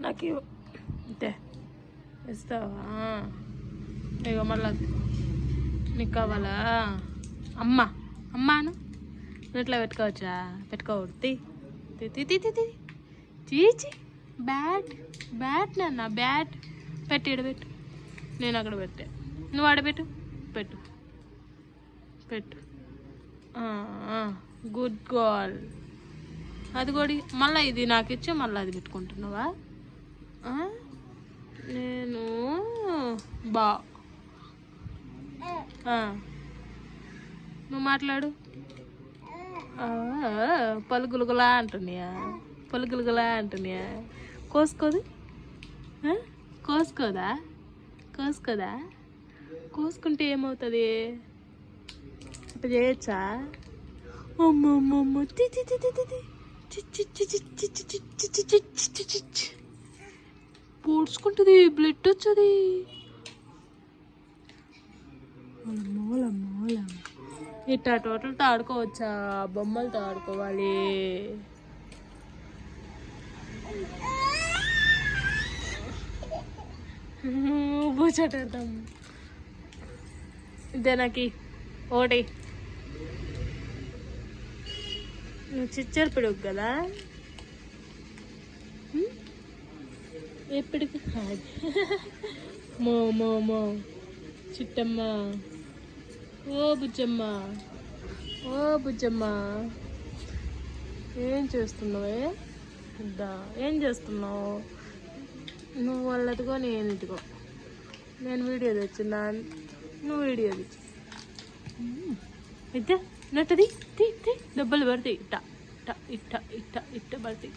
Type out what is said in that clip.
నాకు అంతే ఇస్తావా? ఇక మళ్ళా నీకు కావాలా? అమ్మ. అమ్మాను ఇట్లా పెట్టుకోవచ్చా? పెట్టుకోవద్దు తీ. తీ తీ చీచి బ్యాట్. బ్యాట్ నాన్న బ్యాట్. పెట్టి పెట్టు. నేను అక్కడ పెట్టా. నువ్వు ఆడబెట్టు పెట్టు. పెట్టు. గుడ్ గోల్ అది కూడా మళ్ళీ ఇది నాకు ఇచ్చి మళ్ళీ అది పెట్టుకుంటున్నావా? నేను బా. నువ్వు మాట్లాడు. పలుగులుగులా అంటున్నాయా? పలుగులుగులా అంటున్నాయా? కోసుకోదు. కోసుకోదా? కోసుకోదా? కోసుకుంటే ఏమవుతుంది? అట్లా చేయొచ్చా? అమ్మమ్మమ్మ. అమ్మ తి తి తి తి. పోడ్చుకుంటుంది బ్లడ్ వచ్చది ఇట్లా టోటల్తో ఆడుకోవచ్చా బొమ్మలతో ఆడుకోవాలి బూచటేద్దాం ఇదే నాకు ఓటే చిచ్చర పిడుగు కదా. ఎప్పటికి మో మో మో. చిట్టమ్మ. ఓ బుజ్జమ్మ. ఓ బుజ్జమ్మ. ఏం చేస్తున్నావే? ఇద్దా ఏం చేస్తున్నావు? నువ్వు వాళ్ళదిగో నేను ఇదిగో నేను వీడియో తెచ్చిందా నువ్వు వీడియో తెచ్చు. ఇది నటది టీ టీ డబ్బులు పడితే ఇట్ట ఇట్ట ఇట్ట ఇట్ట ఇట్ట పడితే